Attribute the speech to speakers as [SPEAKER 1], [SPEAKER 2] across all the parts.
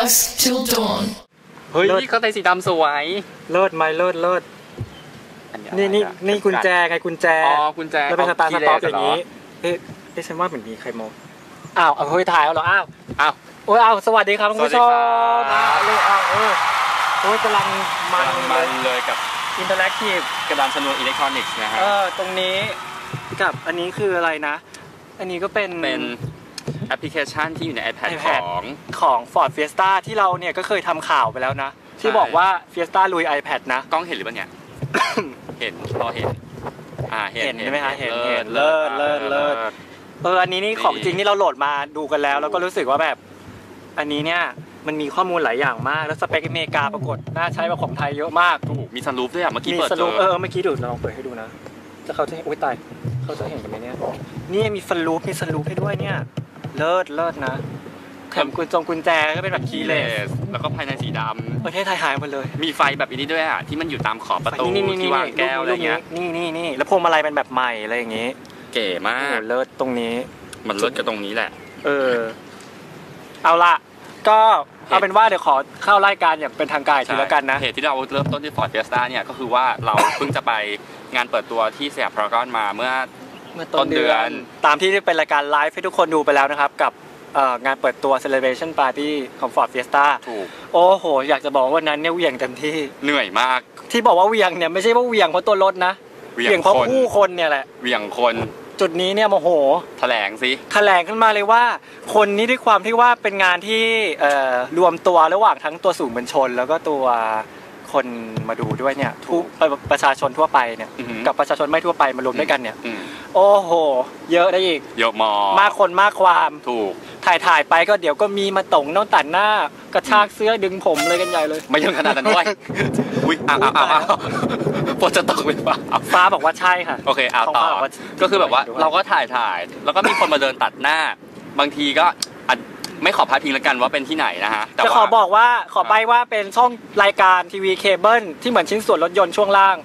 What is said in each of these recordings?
[SPEAKER 1] dusk till dawn.
[SPEAKER 2] เฮ้ย
[SPEAKER 3] เลิศ
[SPEAKER 2] ข้างในสีดำสวย
[SPEAKER 3] เลิศไหมเลิศเลิศ
[SPEAKER 2] อัอะไร
[SPEAKER 3] นี่นี่
[SPEAKER 2] อะ
[SPEAKER 3] นี่กุญแจไงกุญแจ
[SPEAKER 2] อ๋อกุญแจ
[SPEAKER 3] แล้วเป็นสตาร์ทส
[SPEAKER 2] คีย์เล
[SPEAKER 3] ต็อป
[SPEAKER 2] ส
[SPEAKER 3] อย่างนี้
[SPEAKER 2] เหร
[SPEAKER 3] เอ๊ะเอ๊ะฉันว่าเหมือนมีใครมองอ้าวเอาเฮ้ยถ่ายเอาเหรออ้าว
[SPEAKER 2] อ้าว
[SPEAKER 3] โอ้ยอ้าวสวัสดีครับคุณผู้ชม
[SPEAKER 2] สวัสดีครับ
[SPEAKER 3] อ้าวเลยอ้าวเออโอ้ยกำลังมัน
[SPEAKER 2] มั
[SPEAKER 3] เลย
[SPEAKER 2] นเลยกับ
[SPEAKER 3] อินเตอร์แอคทีฟ
[SPEAKER 2] กระดานชนวนอิเล็กทรอนิกส์นะฮะ
[SPEAKER 3] เออตรงนี้กับอันนี้คืออะไรนะ อันนี้ก็เป็น
[SPEAKER 2] เป็น แอปพลิเคชันที่อยู่ใน iPad,
[SPEAKER 3] iPad
[SPEAKER 2] ของ
[SPEAKER 3] ของ Ford Fiesta ที่เราเนี่ยก็เคยทำข่าวไปแล้วนะ ที่
[SPEAKER 2] ใช่
[SPEAKER 3] บอกว่า Fiesta ลุย iPad นะ
[SPEAKER 2] กล้องเห็นหรือเปล่าเนี่ย เห็นพอเห็น อ่า เห็น
[SPEAKER 3] เห็นใช่ไหมคะเห็นเห็น
[SPEAKER 2] เลิศ
[SPEAKER 3] เลิศเลิศ
[SPEAKER 2] อ่า
[SPEAKER 3] เอออันนี้นี่
[SPEAKER 2] นี่
[SPEAKER 3] ของจริงที่เราโหลดมาดูกันแล้ว
[SPEAKER 2] ถูก
[SPEAKER 3] แล้วก็รู้สึกว่าแบบ อันนี้เนี่ยมันมีข้อมูลหลายอย่างมาก แล้วสเปคอเมริกาปรากฏน่าใช้กว่าของไทยเยอะมาก
[SPEAKER 2] ถูกมีซันรูฟด้วยอะเมื่อกี้
[SPEAKER 3] มี
[SPEAKER 2] เปิด
[SPEAKER 3] ส
[SPEAKER 2] เจ
[SPEAKER 3] รุป
[SPEAKER 2] อ
[SPEAKER 3] เออเมื่อกี้ดูลองเปิดให้ดูนะจะเขาจะเห็นอุ้ยตายเขาจะเห็นกันไหมเนี่ยนี่มีฟันลูปมีสลูปให้ด้วยเนี่ย เลิศเลิศนะแถมกุญจงกุญแจก็เป็นแบบคี
[SPEAKER 2] คี
[SPEAKER 3] ย์
[SPEAKER 2] เล
[SPEAKER 3] เลส
[SPEAKER 2] สแล้วก็ภายในสีด
[SPEAKER 3] ประเทศไทยหายหมดเลยำ
[SPEAKER 2] มีไฟแบบนี้ด้วยอะที่มันอยู่ตามขอบประตู
[SPEAKER 3] นี่นี่นี่
[SPEAKER 2] ที่วางแก้วอะไรเงี้ย
[SPEAKER 3] นี่นี่นี่แล้วพวงมาลัยเป็นแบบใหม่อะไรอย่างงี้
[SPEAKER 2] เก๋มา
[SPEAKER 3] โอ้
[SPEAKER 2] ก
[SPEAKER 3] เลิศตรงนี้
[SPEAKER 2] มันเลิศกับตรงนี้แหละ
[SPEAKER 3] เออ เอาละก็เอาเป็นว่าเดี๋ยวขอเข้ารายการอย่างเป็นทางการอีกทีแล้วกันนะ
[SPEAKER 2] เหตุที่เราเริ่มต้นที่ Ford Fiesta เนี่ยก็คือว่าเราเพิ่งจะไปงานเปิดตัวที่สยามพารากอนมาเมื่อ
[SPEAKER 3] เมื่อ
[SPEAKER 2] ต้
[SPEAKER 3] ต้
[SPEAKER 2] น
[SPEAKER 3] น
[SPEAKER 2] เดื
[SPEAKER 3] เดื
[SPEAKER 2] อ
[SPEAKER 3] อนนตามที่เป็นรายการไลฟ์ให้ทุกคนดูไปแล้วนะครับ กับเอ่องานเปิดตัว celebration party ของ Ford Fiesta
[SPEAKER 2] ถูก
[SPEAKER 3] โอ้โห อยากจะบอกว่าวันนั้นเนี่ยเหวี่ยงเต็มที่
[SPEAKER 2] เหนื่อยมาก
[SPEAKER 3] ที่บอกว่าเหวี่ยงเนี่ยไม่ใช่ว่าเหวี่ยงเพราะตัวรถนะ
[SPEAKER 2] เหวี่
[SPEAKER 3] เหวี่
[SPEAKER 2] ย
[SPEAKER 3] ย
[SPEAKER 2] ง
[SPEAKER 3] งเพราะ
[SPEAKER 2] คน
[SPEAKER 3] ผู้คนเนี่ยแหละ
[SPEAKER 2] เหวี่ยงคน
[SPEAKER 3] จุดนี้เนี่ยโมโห
[SPEAKER 2] แถลงสิ
[SPEAKER 3] แถลงขึ้นมาเลยว่า คนนี้ด้วยความที่ว่าเป็นงานที่เอ่อรวมตัวระหว่างทั้งตัวสื่อมวลชน แล้วก็ตัวคนมาดูด้วยเนี่ยทุกประชาชนทั่วไปเนี่ย
[SPEAKER 2] อือหือ
[SPEAKER 3] กับประชาชนไม่ทั่วไปมารวมด้วยกันเนี่ย
[SPEAKER 2] อืม
[SPEAKER 3] โอ้โห เยอะได้อีก
[SPEAKER 2] เยอะมอ
[SPEAKER 3] มากคนมากความ
[SPEAKER 2] ถูก
[SPEAKER 3] ถ่ายถ่ายไปก็เดี๋ยวก็มีมาตงน้องตัดหน้ากระชากเสื้อดึงผมเลยกันใหญ่เลย
[SPEAKER 2] ไม่ยังขนาดนั้นด้วยอุ้ยอ้าวอ้าวอ้าวอ้าวฝนจะตกเป็นป่า
[SPEAKER 3] ฟ้าบอกว่าใช่ค่ะ
[SPEAKER 2] โอเคเอา
[SPEAKER 3] ของ
[SPEAKER 2] ต่อ
[SPEAKER 3] ฟ้าบอกว่า
[SPEAKER 2] ก็คือแบบว่าเราก็ถ่ายถ่าย แล้วก็มีคนมาเดินตัดหน้า บางทีก็อะไม่ขอพาดพิงแล้วกันว่าเป็นที่ไหนนะฮะแต่
[SPEAKER 3] จะ
[SPEAKER 2] ว่า
[SPEAKER 3] ขอบอกว่าขอใบว่าเป็นช่องรายการทีวีเคเบิลที่เหมือนชิ้นส่วนรถยนต์ช่วงล่าง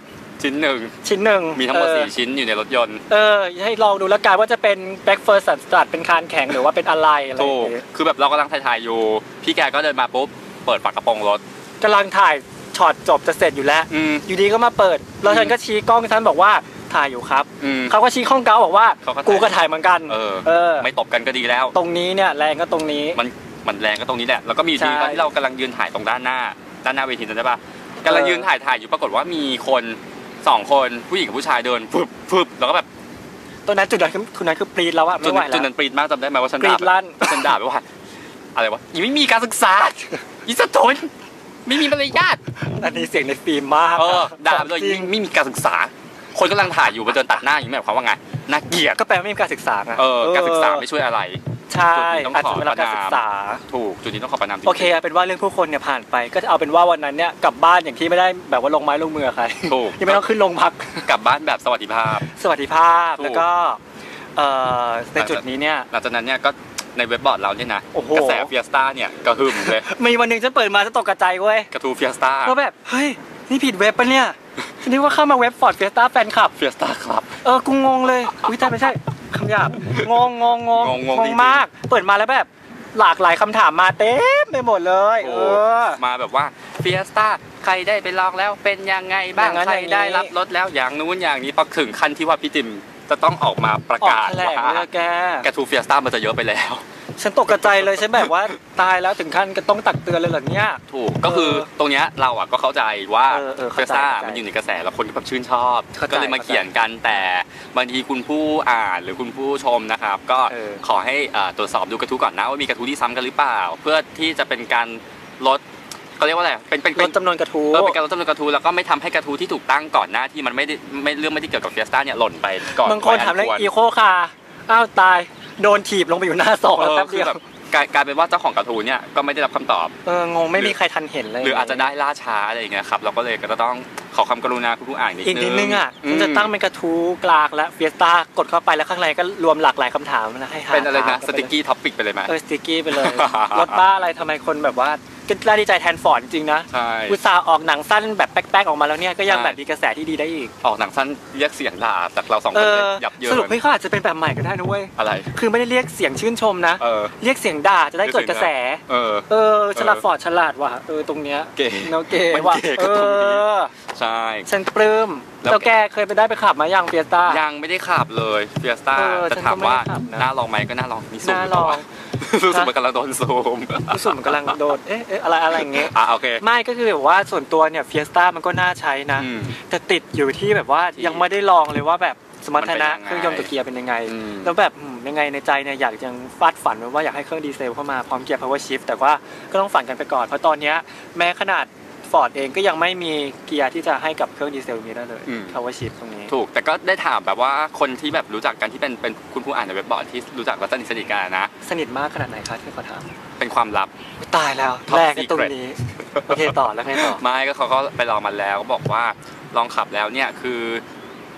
[SPEAKER 2] ชิ้นหนึ่ง
[SPEAKER 3] ชิ้นหนึ่ง
[SPEAKER 2] มีทั้งหมด
[SPEAKER 3] เออ
[SPEAKER 2] สี่ชิ้นอยู่ในรถยนต์
[SPEAKER 3] เออ ให้ลองดูแล้วกันว่าจะเป็นแบ็กเฟิร์สสันสตัดเป็นคานแข็งหรือว่าเป็นอะไรอะไรอ
[SPEAKER 2] ถู
[SPEAKER 3] ย่ากงเงี้ย
[SPEAKER 2] คือแบบเรากำลังถ่ายถ่ายอยู่ พี่แกก็เดินมาปุ๊บเปิดฝากระโปรงรถ
[SPEAKER 3] กำลังถ่ายช็อตจบจะเสร็จอยู่แล้ว
[SPEAKER 2] อืม
[SPEAKER 3] อยู่ดีก็มาเปิด แล้วฉันก็ชี้กล้องฉันบอกว่าถ่ายอยู่ครับ
[SPEAKER 2] อืม
[SPEAKER 3] เขาก็ชี้ข้องเกาบอกว่า
[SPEAKER 2] เขาก็ถ่าย
[SPEAKER 3] กูก็ถ่ายเหมือนกัน
[SPEAKER 2] เออ
[SPEAKER 3] เออ
[SPEAKER 2] ไม่ตบกันก็ดีแล้ว
[SPEAKER 3] ตรงนี้เนี่ยแรงก็ตรงนี้
[SPEAKER 2] มันมันแรงก็ตรงนี้แหละ แล้วก็มีอยู่ที
[SPEAKER 3] ใช่
[SPEAKER 2] ตอนที่เรากำลังยืนถ่ายตรงด้านหน้า ด้านหน้าเวทีนั่นใช่ปะกำลังยืนถ่ายถ่ายอยู่ปรากฏว่ามีคน สองคนผู้หญิงกับผู้ชายเดินฟึบฟึบแล้วก็แบบ
[SPEAKER 3] ตรงนั้นจุดนั้นคือจุดนั้นคือปรีดแล้วอะ
[SPEAKER 2] จุ
[SPEAKER 3] ไม่
[SPEAKER 2] ด
[SPEAKER 3] ไหว
[SPEAKER 2] นั้น
[SPEAKER 3] แล้
[SPEAKER 2] จุด
[SPEAKER 3] ว
[SPEAKER 2] นั้นปรีดมากจำได้ไหมว่าฉัน
[SPEAKER 3] กรี
[SPEAKER 2] ด่า
[SPEAKER 3] ดลั่น
[SPEAKER 2] ฉันด่าไปว่าอะไรวะยังไม่มีการศึกษาอีสตนไม่มีมารยาท
[SPEAKER 3] อันนี้เสียงในฟิล์มมาก
[SPEAKER 2] เออด่าไปเลย
[SPEAKER 3] จริง
[SPEAKER 2] ไม่ไม่มีการศึกษา คนกำลังถ่ายอยู่ไปเดินตัดหน้าอย่างนี้หมายความว่าไงน่าเกลียด
[SPEAKER 3] ก็แปลว่าไม่มีการศึกษาไง
[SPEAKER 2] เออการศึกษาไม่ช่วยอะไร
[SPEAKER 3] ใช่
[SPEAKER 2] จุดนี้ต้อง
[SPEAKER 3] อาจ
[SPEAKER 2] ขอ
[SPEAKER 3] จะไม่รับการศึกษา
[SPEAKER 2] ถูกจุดนี้ต้องขอประนามจริงๆ
[SPEAKER 3] โอเคเอาเป็นว่าเรื่องผู้คนเนี่ยผ่านไปก็จะเอาเป็นว่าวันนั้นเนี่ยกลับบ้านอย่างที่ไม่ได้แบบว่าลงไม้ลงมือกับใคร
[SPEAKER 2] ถูก
[SPEAKER 3] ยังไม่ต้องขึ้นโรงพัก
[SPEAKER 2] กลับบ้านแบบสวัสดิภาพ
[SPEAKER 3] สวัสดิภาพ
[SPEAKER 2] ถูก
[SPEAKER 3] แล้วก็เอ่อในจุดนี้เนี่ย
[SPEAKER 2] หลังจากนั้นเนี่ยก็ในเว็บบอร์ดเราเนี่ยนะ
[SPEAKER 3] โอ้โห
[SPEAKER 2] กระแสเฟียสต้าเนี่ยกระหึ่มเลย
[SPEAKER 3] มีวันหนึ่งฉันเปิดมาจะตกกระจายเว้ย
[SPEAKER 2] กระทูเฟียสต้า
[SPEAKER 3] ก็แบบเฮ้ยนี่ผิดเว็บปะเนี่ยฉันนึกว่าเข้ามาเว็บฟอร์ดเฟียสต้าแฟนคลับ
[SPEAKER 2] เฟียสต้าครับ
[SPEAKER 3] เออกูงงเลยอุ้ยแต่ไม่ใช่ คำหยาบงงงงงง
[SPEAKER 2] งงจริงๆ
[SPEAKER 3] มาก เปิดมาแล้วแบบ หลากหลายคำถามมาเต็มไปหมดเลย เออ
[SPEAKER 2] มาแบบว่าเฟียสต้าใครได้ไปลองแล้วเป็นยังไงบ้าง
[SPEAKER 3] อย่างนั้น
[SPEAKER 2] ใคร
[SPEAKER 3] อย่างนี้
[SPEAKER 2] ได้รับรถแล้วอย่างนู้นอย่างนี้พอถึงขั้นที่ว่าพี่ติมจะต้องออกมาประ
[SPEAKER 3] ออก
[SPEAKER 2] กาศ
[SPEAKER 3] แถลง
[SPEAKER 2] ว่า
[SPEAKER 3] เลยแก
[SPEAKER 2] กระทูเฟียสต้ามันจะเยอะไปแล้ว
[SPEAKER 3] ฉันตกกระใจายเลยฉันแบบว่าตายแล้วถึงขั้นก็ต้องตักเตือนเลยเหรอเนี่ย
[SPEAKER 2] ถูกก็คือตรงเนี้ยเราอะก็เข้าใจว่า
[SPEAKER 3] เออเออ
[SPEAKER 2] เฟ
[SPEAKER 3] เข้าใจ
[SPEAKER 2] ซ่า
[SPEAKER 3] เข้าใจ
[SPEAKER 2] มันอยู่ในกระแสแล้วคนก็แบบชื่นชอบ
[SPEAKER 3] เข้าใจ
[SPEAKER 2] ก็เลยมาเขียนกันแต่ บางทีคุณผู้อ่านหรือคุณผู้ชมนะครับ ก็
[SPEAKER 3] เออ
[SPEAKER 2] ขอให้เอ่อตรวจสอบดูกระทู้ก่อนนะว่ามีกระทู้ที่ซ้ำกันหรือเปล่า เพื่อที่จะเป็นการลดเขาเรียกว่าอะไร เป็นเป็น
[SPEAKER 3] ล
[SPEAKER 2] เป็น
[SPEAKER 3] ดจำนวนกระทู้
[SPEAKER 2] เออเป็นการลดจำนวนกระทู้แล้วก็ไม่ทำให้กระทู้ที่ถูกตั้งก่อนหน้าที่มันไม่ได้ไม่เรื่องไม่ได้เกี่ยวกับเฟียสต้าเนี่ยหล่นไปก่อน
[SPEAKER 3] บางคนถามเรื่อง
[SPEAKER 2] วัย
[SPEAKER 3] อี
[SPEAKER 2] นควร
[SPEAKER 3] โคคาร์อ้าวตายโดนถีบลงไปอยู่หน้าซองแล้ว
[SPEAKER 2] เออ
[SPEAKER 3] แป๊บ
[SPEAKER 2] คื
[SPEAKER 3] เดี
[SPEAKER 2] อ
[SPEAKER 3] ยว
[SPEAKER 2] แบบ กลายกลายเป็นว่าเจ้าของกระทู้เนี่ยก็ไม่ได้รับคำตอบ
[SPEAKER 3] เอองงไม่มีใครทันเห็นเลย
[SPEAKER 2] หรืออาจจะได้ล่าช้าอะไรอย่างเงี้ยครับเราก็เลยก็จะต้องขอความกรุณาคุณผู้อ่านนิดนึ
[SPEAKER 3] อี
[SPEAKER 2] ง
[SPEAKER 3] กนิดนึงอะ
[SPEAKER 2] ม
[SPEAKER 3] มันจะตั้งเป็นกระทู้กลางและเฟียสต้ากดเข้าไปแล้วข้างในก็รวมหลากหลายคำถามนะให้หา
[SPEAKER 2] เป็นอะไรนะ
[SPEAKER 3] ถาม
[SPEAKER 2] สติกกี้ท็อปิกไปเลยไหม
[SPEAKER 3] เออสติกกี้ไปเลย รถบ้าอะไรทำไมคนแบบว่า ก็น่าดีใจแทนฟอร์ดจริงๆนะ
[SPEAKER 2] ใช่
[SPEAKER 3] อุตส่าห์ออกหนังสั้นแบบแป๊กๆออกมาแล้วเนี่ยก็ยัง
[SPEAKER 2] ใช่
[SPEAKER 3] แบบมีกระแสที่ดีได้อีก
[SPEAKER 2] ออกหนังสั้นเรียกเสียงด่าจากเราสองค
[SPEAKER 3] เอน
[SPEAKER 2] เลย
[SPEAKER 3] อ
[SPEAKER 2] ยับเยิน
[SPEAKER 3] สรุปไม่เขาอาจจะเป็นแบบใหม่ก็ได้นะเว้ย
[SPEAKER 2] อะไร
[SPEAKER 3] คือไม่ได้เรียกเสียงชื่นชมนะ
[SPEAKER 2] เออ
[SPEAKER 3] เรียกเสียงด่าจะได้เกิดกระแส
[SPEAKER 2] เออ
[SPEAKER 3] เออฉลาดฟอร์ดฉลาดว่ะเออตรงเนี้ย
[SPEAKER 2] เก๋
[SPEAKER 3] เนาะเก๋
[SPEAKER 2] มัน
[SPEAKER 3] ว่ะ
[SPEAKER 2] เก๋ก็
[SPEAKER 3] เอ
[SPEAKER 2] ตรงนี้
[SPEAKER 3] อ
[SPEAKER 2] ใช่
[SPEAKER 3] ฉันปลื้ม
[SPEAKER 2] แล้ว
[SPEAKER 3] แล้วแกเคยไปได้ไปขับมายังเฟียสต้า
[SPEAKER 2] ยังไม่ได้ขับเลยเฟียสต้า
[SPEAKER 3] เออ
[SPEAKER 2] แต่
[SPEAKER 3] ฉัน
[SPEAKER 2] ถามว่า
[SPEAKER 3] ก็ไม่ได้ขับนะ
[SPEAKER 2] น่าลองไหมก็น่าลองมีซูม
[SPEAKER 3] น่า
[SPEAKER 2] หรือเปล่า
[SPEAKER 3] ลอง
[SPEAKER 2] วะ รู้สึกมันกำลังโดนซูม
[SPEAKER 3] รู้สึกเหมือนกำลังโดนเอ๊ะเอ๊ะอะไรอะไรอย่างเงี้ย
[SPEAKER 2] อะโอเค
[SPEAKER 3] ไม่ก็คือแบบว่าส่วนตัวเนี่ยเฟียสต้ามันก็น่าใช้นะ
[SPEAKER 2] อืม
[SPEAKER 3] แต่ติดอยู่ที่แบบว่า
[SPEAKER 2] ที่
[SPEAKER 3] ยังไม่ได้ลองเลยว่าแบบสมรรถนะ
[SPEAKER 2] มัน
[SPEAKER 3] เค
[SPEAKER 2] เป็นยังไง
[SPEAKER 3] รื่องยนต์ตัวเกียร์เป็นยังไง
[SPEAKER 2] อืม
[SPEAKER 3] แล้วแบบอืมยังไงในใจเนี่ยอยากยังฟาดฝันไว้ว่าอยากให้เครื่องดีเซลเข้ามาพร้อมเกียร์ power shift แต่ว่าก็ต้องฝันกันไปก่อนเพราะตอนเนี้ยแม้ขนาดฟ อร์ดเองก็ยังไม่มีเกียร์ที่จะให้กับเครื่องดีเซลนี้ได้เลย
[SPEAKER 2] อืม
[SPEAKER 3] power shift ตรงนี้
[SPEAKER 2] ถูกแต่ก็ได้ถามแบบว่าคนที่แบบรู้จักกันที่เป็นเป็นคุณผู้อ่านในเว็บบอร์ดที่รู้จักและสนิทสนิทกันนะ
[SPEAKER 3] สนิทมากขนาดไหนคะที่ขอถาม
[SPEAKER 2] เป็นความลับ
[SPEAKER 3] อุ๊ยตายแล้ว
[SPEAKER 2] Top
[SPEAKER 3] แรกกันตรง
[SPEAKER 2] secret
[SPEAKER 3] นี้ โอเคต่อแล้วไงต่อ
[SPEAKER 2] ไม่ก็เขาก็ไปลองมาแล้วก็บอกว่าลองขับแล้วเนี่ยคือ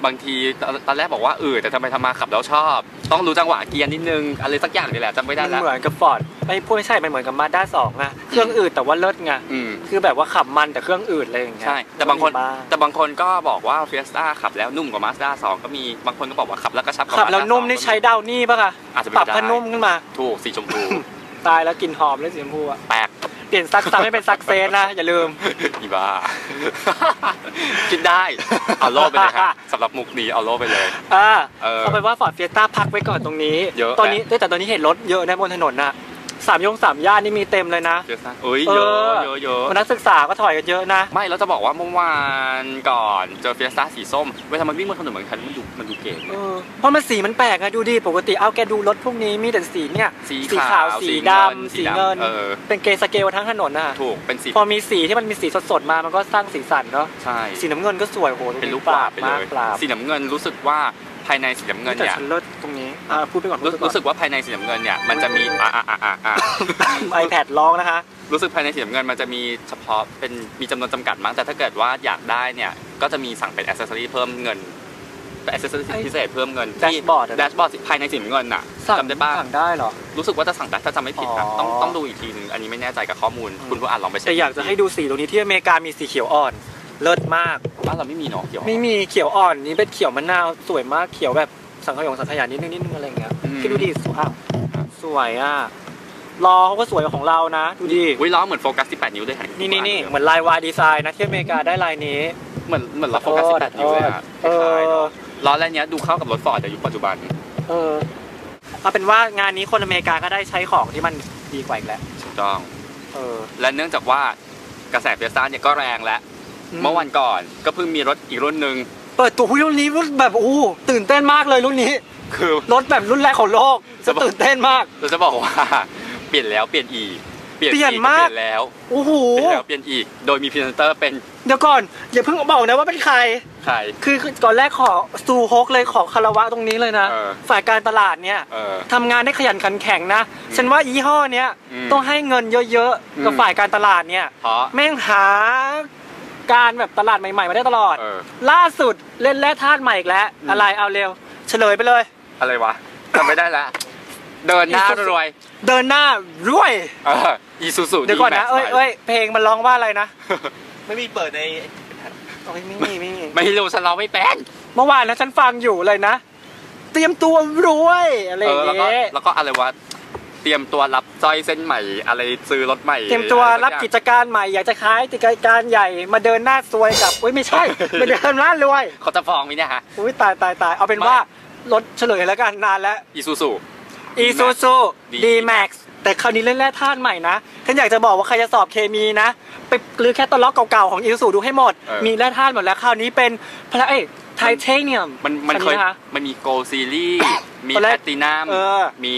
[SPEAKER 2] บางทีตอนตอนแรกบอกว่าเออแต่ทำไมทำมาขับแล้วชอบ ต้องรู้จังหวะเกียร์นิดนึงอะไรสักอย่างนี่แหละจำไม่ได้
[SPEAKER 3] มัน
[SPEAKER 2] แล้ว
[SPEAKER 3] เหมือนกับฟอร์ดไม่พูดไม่ใช่มันเหมือนกับมาด้าสองอะเครื่องอืดแต่ว่าเลิศไง
[SPEAKER 2] อืม
[SPEAKER 3] คือแบบว่าขับมันแต่เครื่องอืดอะไรอย่างเงี้ย
[SPEAKER 2] ใช่แต่บางคน
[SPEAKER 3] ก็มี
[SPEAKER 2] แต่บางคนก็บอกว่าเฟียสต้าขับแล้วนุ่มกว่ามาสด้าสองก็มีบางคนก็บอกว่าขับแล้วกระชับกว่า
[SPEAKER 3] ขับแล้ว
[SPEAKER 2] Mazda
[SPEAKER 3] นุ่มนี่
[SPEAKER 2] 2
[SPEAKER 3] ใช้ดาวนี่ปะคะ
[SPEAKER 2] อาจจะเป็น
[SPEAKER 3] ปรับ
[SPEAKER 2] ไปได้
[SPEAKER 3] ผ้านุ่มขึ้นมา
[SPEAKER 2] ถูกสีชมพู
[SPEAKER 3] ตายแล้วกลิ่นหอมเลยสีชมพูอะ
[SPEAKER 2] แปลก
[SPEAKER 3] เปลี่ยนซักซ้ำให้เป็นซักเซนนะ อย่าลืม
[SPEAKER 2] อีบ้า คิดได้ เอาโล่ไปเลยครับสำหรับมุกนี้เอาโล่ไปเลย
[SPEAKER 3] อ่า
[SPEAKER 2] เออ
[SPEAKER 3] เอาไปนว่าฟอร์ดเฟียต้าพักไว้ก่อนตรงนี้
[SPEAKER 2] เยอะ
[SPEAKER 3] ตอนนี้แต่ตอนนี้เห็นรถเยอะนะบนถนนน่ะ สามยงสามย่านนี่มีเต็มเลยนะ
[SPEAKER 2] เยอะซะเอ้ยเยอะเยอะเยอะ
[SPEAKER 3] นักศึกษาก็ถอยกันเยอะนะ
[SPEAKER 2] ไม่แล้วจะบอกว่าเมื่อวานก่อนเจอเฟียสต้าสีส้มเวลามันวิ่งบนถนนเหมือนกันมันดูมันดูเก๋
[SPEAKER 3] เออเพราะมันสีมันแปลกอะดูดิปกติเอาแกดูรถพวกนี้มีแต่สีเนี่ย
[SPEAKER 2] สี
[SPEAKER 3] สี
[SPEAKER 2] ขา
[SPEAKER 3] ขาวว
[SPEAKER 2] สี
[SPEAKER 3] สี
[SPEAKER 2] เงิน
[SPEAKER 3] ดำ
[SPEAKER 2] สี
[SPEAKER 3] สี
[SPEAKER 2] ดำ
[SPEAKER 3] เงิน
[SPEAKER 2] เออ
[SPEAKER 3] เป็นเกรย์สเกลทั้งถนนน่ะ
[SPEAKER 2] ถูกเป็นสี
[SPEAKER 3] พอมีสีที่มันมีสีสดๆมามันก็สร้างสีสันเนาะ
[SPEAKER 2] ใช่
[SPEAKER 3] สีน้ำเงินก็สวยโห
[SPEAKER 2] เป็นลูกปลาบไปเล
[SPEAKER 3] มาก
[SPEAKER 2] ย
[SPEAKER 3] ปลาบ
[SPEAKER 2] สีน้ำเงินรู้สึกว่าภายในสีน้ำเงิน
[SPEAKER 3] แต่
[SPEAKER 2] เนี่ย
[SPEAKER 3] ฉันเลิศตรงนี้อ่า พูดไปก่อนพู
[SPEAKER 2] รู้
[SPEAKER 3] ดไปก่อน
[SPEAKER 2] รู้สึกว่าภายในสีน้ำเงินเนี่ยมันจะมีอะอะอะอะอะ
[SPEAKER 3] ไอแพดร้องนะคะ
[SPEAKER 2] รู้สึกภายในสีน้ำเงินมันจะมีเฉพาะเป็นมีจำนวนจำกัดมั้งแต่ถ้าเกิดว่าอยากได้เนี่ยก็จะมีสั่งเป็นอ c เซ s ซอรี่เพิ่มเงินเป็นอ c เซ s ซอรี่
[SPEAKER 3] ไอ้
[SPEAKER 2] พิเศษเพิ่มเงิน
[SPEAKER 3] แดชบอร์ดอะนะ
[SPEAKER 2] แดชบอร์ดภายในสีน้ำเงินน่ะ
[SPEAKER 3] สั่ง
[SPEAKER 2] จำได้บ้าง
[SPEAKER 3] สั่งได้เหรอ
[SPEAKER 2] รู้สึกว่าจะสั่งได้ถ้าจำไม่ผิดนะ
[SPEAKER 3] อ๋อ
[SPEAKER 2] ต้องต้องดูอีกทีนึงอันนี้ไม่แน่ใจกับข้อมูล
[SPEAKER 3] อืม
[SPEAKER 2] คุณผู้อ่านลองไปเช็ค
[SPEAKER 3] แต่อยากจะให้ดูสีตรงนี้ที่อเมริกามีสีเขียวอ่อนเลิศมาก
[SPEAKER 2] บ้านเราไม่มีเนาะเกี่ยว
[SPEAKER 3] ไม่มีเขียวอ่อนนี่เป็นเขียวมะนาวสวยมากเขียวแบบ สังขยงสังขยานิดนึงนิดนึงอะไรอย่างเงี้ย
[SPEAKER 2] อืม
[SPEAKER 3] คิดดูดิสวยอะสวยอะรอเขาก็สวยกว่าของเรานะ ดูดิ
[SPEAKER 2] วิล้อเหมือนโฟกัส18 นิ้วเลยเห็
[SPEAKER 3] นี่นี่นี่เหมือนลายวายดีไซน์นะที่อเมริกาได้ลายนี้
[SPEAKER 2] เหมือนเหมือนล้อโฟกัส18 นิ้วเลยอะค
[SPEAKER 3] เอ
[SPEAKER 2] ล้ายๆ
[SPEAKER 3] อ
[SPEAKER 2] เนาะล้อแรกเนี้ยดูเข้ากับรถฟอร์ดในยุคปัจจุบัน
[SPEAKER 3] เออเอาเป็นว่างานนี้คนอเมริกาก็ได้ใช้ของที่มันดีกว่าอีกแล้ว
[SPEAKER 2] ถูกต้อง
[SPEAKER 3] เออ
[SPEAKER 2] และเนื่องจากว่ากระแสเฟียสต้าเนี่ยก็แรงแล้วเมื่อวันก่อนก็เพิ่งมีรถอีกรุ่นหนึ่ง
[SPEAKER 3] เปิดตัวรุ่นนี้รุ่นแบบโอ้โหตื่นเต้นมากเลยรุ่นนี้
[SPEAKER 2] คือ
[SPEAKER 3] รถแบบรุ่นแรกของโลกจะตื่นเต้นมาก
[SPEAKER 2] เราจะบอกว่าเปลี่ยนแล้วเปลี่ยนอีก
[SPEAKER 3] เปลี่ยน
[SPEAKER 2] อี
[SPEAKER 3] มาก
[SPEAKER 2] เปลี่ยนแล้ว
[SPEAKER 3] โอ้โห
[SPEAKER 2] เปลี่ยนแล้วเปลี่ยนอีก โดยมีพรีเซนเตอร์เป็น
[SPEAKER 3] เดี๋ยวก่อนอย่าเพิ่งบอกนะว่าเป็นใคร
[SPEAKER 2] ใคร
[SPEAKER 3] คือก่อนแรกขอซูฮกเลยขอคารวะตรงนี้เลยนะ
[SPEAKER 2] เออ
[SPEAKER 3] ฝ่ายการตลาดเนี่ย
[SPEAKER 2] เออ
[SPEAKER 3] ทำงานได้ขยันขันแข็งนะฉันว่ายี่ห้อเนี้ย
[SPEAKER 2] อืม
[SPEAKER 3] ต้องให้เงินเยอะ
[SPEAKER 2] อืม
[SPEAKER 3] ๆกับฝ่ายการตลาดเนี่ย
[SPEAKER 2] เพราะ
[SPEAKER 3] แม่งหา การแบบตลาดใหม่ๆมาได้ตลอด
[SPEAKER 2] เออ
[SPEAKER 3] ล่าสุดเล่นแร่ธาตุใหม่อีกแล้ว
[SPEAKER 2] อืม
[SPEAKER 3] อะไรเอาเร็ว เฉลยไปเลย
[SPEAKER 2] อะไรวะจำไม่ได้ละ เดินหน้ารวย
[SPEAKER 3] เดินหน้ารวย
[SPEAKER 2] เอออีซูซู
[SPEAKER 3] เดี๋ยวก่อนนะ เอ้ยเอ้ยเพลงมันร้องว่าอะไรนะ
[SPEAKER 1] ไม่มีเปิดใน
[SPEAKER 3] โอ้ยไม่มีไม่มี
[SPEAKER 2] ไม่รู้ฉันเราไม่เป็น
[SPEAKER 3] เมื่อวานนะฉันฟังอยู่เลยนะ เตรียมตัวรวยอะไรอ
[SPEAKER 2] เอย่างอแล้วก็
[SPEAKER 3] เงี้ย
[SPEAKER 2] แล้วก็อะไรวะเตรียมตัวรับสร้อยเส้นใหม่ อะไรซื้อรถใหม่
[SPEAKER 3] เตรียมตัวรับกิจการใหม่อยากจะขายกิจการใหญ่มาเดินหน้าซวยกับอุ้ยไม่ใช่มาเดินหน้ารวย
[SPEAKER 2] เขาจะฟ้องไหมเนี่ยฮะ
[SPEAKER 3] อุ้ยตายตายตายเอาเป็น
[SPEAKER 2] ไม่
[SPEAKER 3] ว่ารถเฉลยแล้วกันนานแล้ว
[SPEAKER 2] อีซูซู
[SPEAKER 3] อีซูซู
[SPEAKER 2] D
[SPEAKER 3] ดีแม็กซ์แต่คราวนี้เล่นแร่ธาตุใหม่นะฉันอยากจะบอกว่าใครจะสอบเคมีนะ ไปหรือแค่ตวล็อกเก่าๆของอีซูซูดูให้หมด
[SPEAKER 2] เออ
[SPEAKER 3] มีแร่ธาตุหมดแล้วคราวนี้เป็นพระเอ้ยไทเทเนียม
[SPEAKER 2] มันมันเคย
[SPEAKER 3] คะ
[SPEAKER 2] มันมีโกลซีรีส์ มี
[SPEAKER 3] ตอนแร
[SPEAKER 2] แพ
[SPEAKER 3] ก
[SPEAKER 2] ตตินัม
[SPEAKER 3] เออ
[SPEAKER 2] มี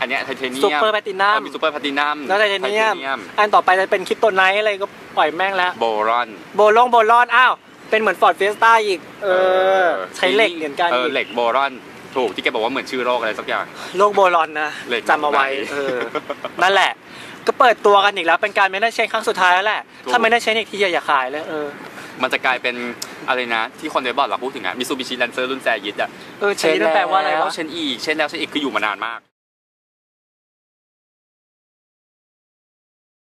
[SPEAKER 2] อันเนี้ยไทเทเนียม
[SPEAKER 3] ซูเปอร์แพลตินัม
[SPEAKER 2] มีซูเปอร์แพลตินัม
[SPEAKER 3] แล้วไทเทเนียม อันต่อไปจะเป็นคริปโตไนท์อะไรก็ปล่อยแม่งแล้ว
[SPEAKER 2] โบรอน
[SPEAKER 3] โบลงโบลอนอ้าว เป็นเหมือนฟอร์ดเฟสต้าอีก เออ ใช้เหล็กเหมือนกัน
[SPEAKER 2] เออ
[SPEAKER 3] อีก
[SPEAKER 2] เหล็กโบรอนถูกที่แกบอกว่าเหมือนชื่อโรคอะไรสักอย่าง
[SPEAKER 3] โลกโบลอนนะ
[SPEAKER 2] เหล็ก
[SPEAKER 3] จำเอาไว้
[SPEAKER 2] ไหน
[SPEAKER 3] เออนั่นแหละ ก็เปิดตัวกันอีกแล้ว เป็นการไม่ได้เช็คครั้งสุดท้ายแล้วแหละ
[SPEAKER 2] ถูก
[SPEAKER 3] ถ้าไม่ได้เช็คอีกทีอย่าขายเลยเออ
[SPEAKER 2] มันจะกลายเป็นอะไรนะ ที่คนในบอร์ดเราพูดถึงอะมิซูบิชิแลนเซอร์รุ่นแซยิดอะ
[SPEAKER 3] เออเช็คนั่นแปลว่าอะไรวะ
[SPEAKER 2] เชนอีกเชนแล้วเชนอีกคืออยู่มานานมาก